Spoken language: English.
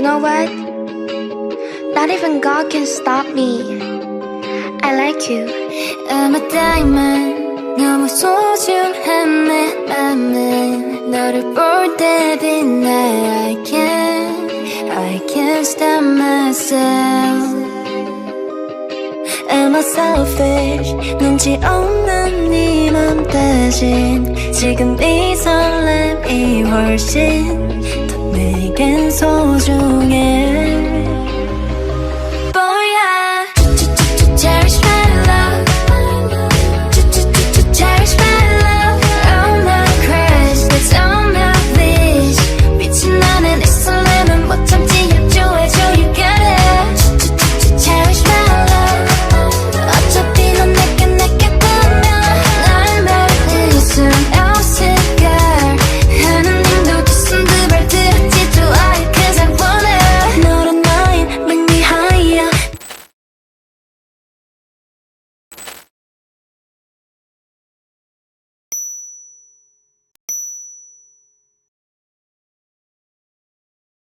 know what? Not even God can stop me. I like you. I'm a diamond 너무 소중한 내 맘은 너를 볼 때 빛나 I can't I can't stop myself Am I selfish 눈치 없는 네 맘 대신 지금 이 설렘이 훨씬 big and told you